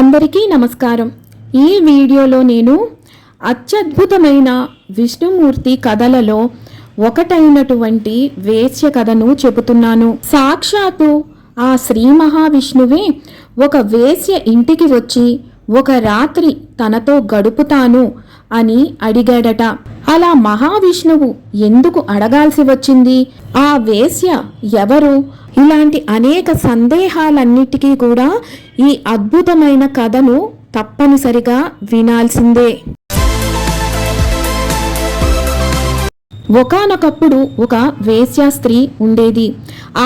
అందరికీ నమస్కారం. ఈ వీడియోలో నేను అత్యద్భుతమైన విష్ణుమూర్తి కథలలో ఒకటైనటువంటి వేశ్య కథను చెబుతున్నాను. సాక్షాత్తు ఆ శ్రీ మహావిష్ణువే ఒక వేశ్య ఇంటికి వచ్చి ఒక రాత్రి తనతో గడుపుతాను. అని అడిగాడట. అలా మహావిష్ణువు ఎందుకు అడగాల్సి వచ్చింది? ఆ వేశ్య ఎవరు? ఇలాంటి అనేక సందేహాలన్నిటికీ కూడా ఈ అద్భుతమైన కథను తప్పనిసరిగా వినాల్సిందే. ఒకానొకప్పుడు ఒక వేశ్య స్త్రీ ఉండేది.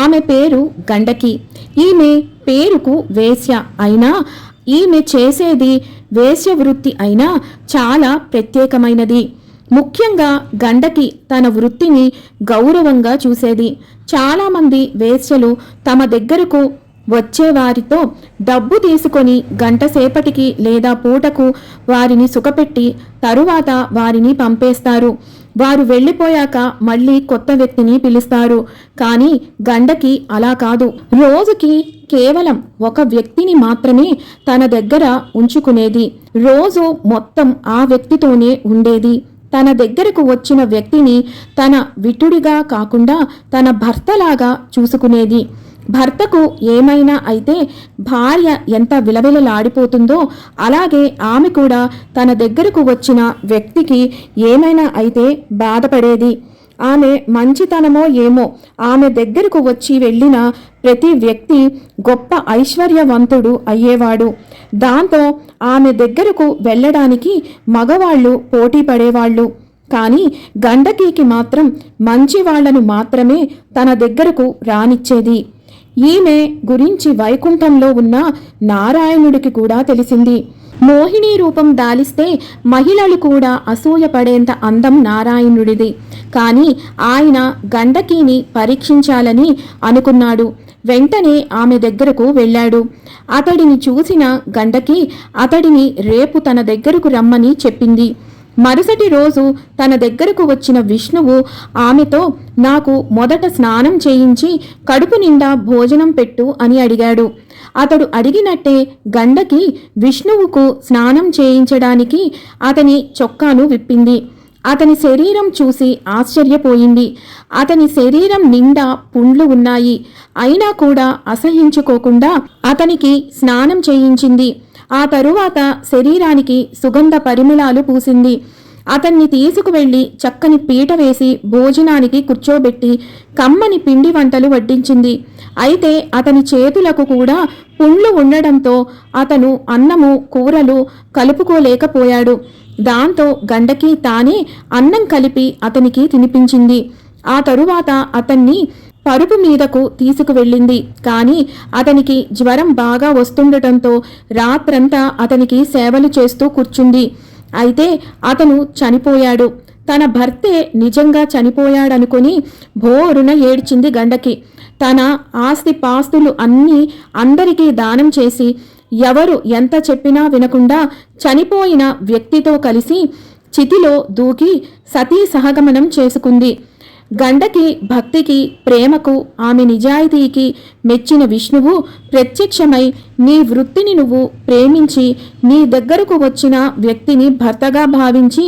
ఆమె పేరు గండకి. ఈమె పేరుకు వేశ్య. అయినా ఈమె చేసేది వేశ్య వృత్తి అయినా చాలా ప్రత్యేకమైనది. ముఖ్యంగా గండకి తన వృత్తిని గౌరవంగా చూసేది. చాలామంది వేశ్యలు తమ దగ్గరకు వచ్చేవారితో డబ్బు తీసుకొని గంటసేపటికి లేదా పూటకు వారిని సుఖపెట్టి తరువాత వారిని పంపేస్తారు. వారు వెళ్ళిపోయాక మళ్ళీ కొత్త వ్యక్తిని పిలుస్తారు. కానీ గండకి అలా కాదు. రోజుకి కేవలం ఒక వ్యక్తిని మాత్రమే తన దగ్గర ఉంచుకునేది. రోజు మొత్తం ఆ వ్యక్తితోనే ఉండేది. తన దగ్గరకు వచ్చిన వ్యక్తిని తన విటుడిగా కాకుండా తన భర్తలాగా చూసుకునేది. భర్తకు ఏమైనా అయితే భార్య ఎంత విలవిలలాడిపోతుందో అలాగే ఆమె కూడా తన దగ్గరకు వచ్చిన వ్యక్తికి ఏమైనా అయితే బాధపడేది. ఆమె మంచితనమో ఏమో ఆమె దగ్గరకు వచ్చి వెళ్ళిన ప్రతి వ్యక్తి గొప్ప ఐశ్వర్యవంతుడు అయ్యేవాడు. దాంతో ఆమె దగ్గరకు వెళ్ళడానికి మగవాళ్ళు పోటీ పడేవాళ్ళు. కానీ గండకీకి మాత్రం మంచి వాళ్ళను మాత్రమే తన దగ్గరకు రానిచ్చేది. ఈమె గురించి వైకుంఠంలో ఉన్న నారాయణుడికి కూడా తెలిసింది. మోహిని రూపం దాలిస్తే మహిళలు కూడా అసూయపడేంత అందం నారాయణుడిది. కానీ ఆయన గండకీని పరీక్షించాలని అనుకున్నాడు. వెంటనే ఆమె దగ్గరకు వెళ్ళాడు. అతడిని చూసిన గండకి అతడిని రేపు తన దగ్గరకు రమ్మని చెప్పింది. మరుసటి రోజు తన దగ్గరకు వచ్చిన విష్ణువు ఆమెతో నాకు మొదట స్నానం చేయించి కడుపు నిండా భోజనం పెట్టు అని అడిగాడు. అతడు అడిగినట్టే గండకి విష్ణువుకు స్నానం చేయించడానికి అతని చొక్కాను విప్పింది. అతని శరీరం చూసి ఆశ్చర్యపోయింది. అతని శరీరం నిండా పుండ్లు ఉన్నాయి. అయినా కూడా అసహించుకోకుండా అతనికి స్నానం చేయించింది. ఆ తరువాత శరీరానికి సుగంధ పరిమళాలు పూసింది. అతన్ని తీసుకువెళ్ళి చక్కని పీట వేసి భోజనానికి కూర్చోబెట్టి కమ్మని పిండి వంటలు వడ్డించింది. అయితే అతని చేతులకు కూడా పుండ్లు ఉండడంతో అతను అన్నము కూరలు కలుపుకోలేకపోయాడు. దాంతో గండకి తానే అన్నం కలిపి అతనికి తినిపించింది. ఆ తరువాత అతన్ని పరుపు మీదకు తీసుకువెళ్ళింది. కానీ అతనికి జ్వరం బాగా వస్తుండటంతో రాత్రంతా అతనికి సేవలు చేస్తూ కూర్చుంది. అయితే అతను చనిపోయాడు. తన భర్తే నిజంగా చనిపోయాడనుకుని భోరున ఏడ్చింది గండకి. తన ఆస్తి పాస్తులు అన్నీ అందరికీ దానం చేసి ఎవరు ఎంత చెప్పినా వినకుండా చనిపోయిన వ్యక్తితో కలిసి చితిలో దూకి సతీ సహగమనం చేసుకుంది. గండకి భక్తికి ప్రేమకు ఆమె నిజాయితీకి మెచ్చిన విష్ణువు ప్రత్యక్షమై నీ వృత్తిని నువ్వు ప్రేమించి నీ దగ్గరకు వచ్చిన వ్యక్తిని భర్తగా భావించి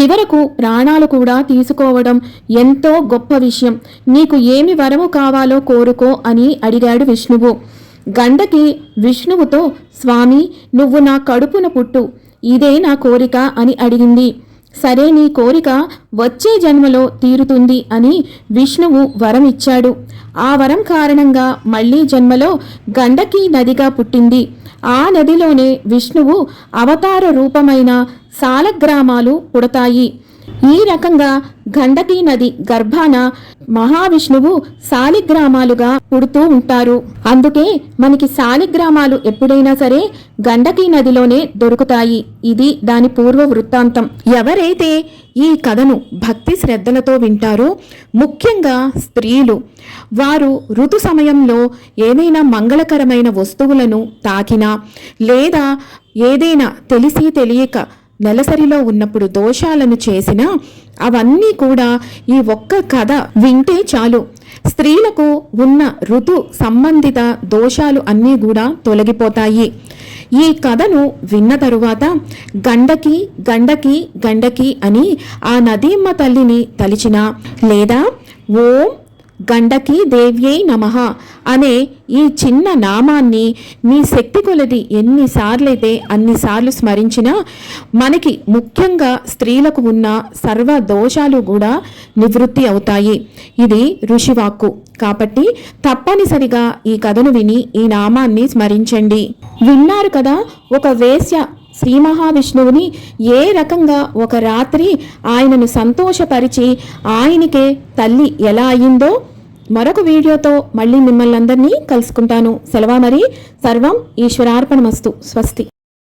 చివరకు ప్రాణాలు కూడా తీసుకోవడం ఎంతో గొప్ప విషయం. నీకు ఏమి వరము కావాలో కోరుకో అని అడిగాడు విష్ణువు. గండకి విష్ణువుతో స్వామి నువ్వు నా కడుపున పుట్టు. ఇదే నా కోరిక అని అడిగింది. సరే నీ కోరిక వచ్చే జన్మలో తీరుతుంది అని విష్ణువు వరం ఇచ్చాడు ఆ వరం కారణంగా మళ్ళీ జన్మలో గండకీ నదిగా పుట్టింది. ఆ నదిలోనే విష్ణువు అవతార రూపమైన సాలగ్రామాలు పుడతాయి. ఈ రకంగా గండకీ నది గర్భాన మహావిష్ణువు శాలిగ్రామాలుగా పుడుతూ ఉంటారు. అందుకే మనకి శాలిగ్రామాలు ఎప్పుడైనా సరే గండకీ నదిలోనే దొరుకుతాయి. ఇది దాని పూర్వ వృత్తాంతం. ఎవరైతే ఈ కథను భక్తి శ్రద్ధలతో వింటారో ముఖ్యంగా స్త్రీలు వారు ఋతు సమయంలో ఏదైనా మంగళకరమైన వస్తువులను తాకినా లేదా ఏదైనా తెలిసి తెలియక నెలసరిలో ఉన్నప్పుడు దోషాలను చేసినా అవన్నీ కూడా ఈ ఒక్క కథ వింటే చాలు. స్త్రీలకు ఉన్న ఋతు సంబంధిత దోషాలు అన్నీ కూడా తొలగిపోతాయి. ఈ కథను విన్న తరువాత గండకి గండకి గండకి అని ఆ నదీమ్మ తల్లిని తలిచిన లేదా ఓం గండకి దేవ్యై నమః అనే ఈ చిన్న నామాన్ని మీ శక్తి కొలది ఎన్నిసార్లైతే అన్నిసార్లు స్మరించినా మనకి ముఖ్యంగా స్త్రీలకు ఉన్న సర్వ దోషాలు కూడా నివృత్తి అవుతాయి. ఇది ఋషివాక్కు. కాబట్టి తప్పనిసరిగా ఈ కథను విని ఈ నామాన్ని స్మరించండి. విన్నారు కదా ఒక వేశ్య శ్రీ మహావిష్ణువుని ఏ రకంగా ఒక రాత్రి ఆయనను సంతోషపరిచి ఆయనకే తల్లి ఎలా అయిందో మరొక వీడియోతో మళ్ళీ మిమ్మల్ని అందరినీ కలుసుకుంటాను. సెలవా మరి. సర్వం ఈశ్వరార్పణమస్తు. స్వస్తి.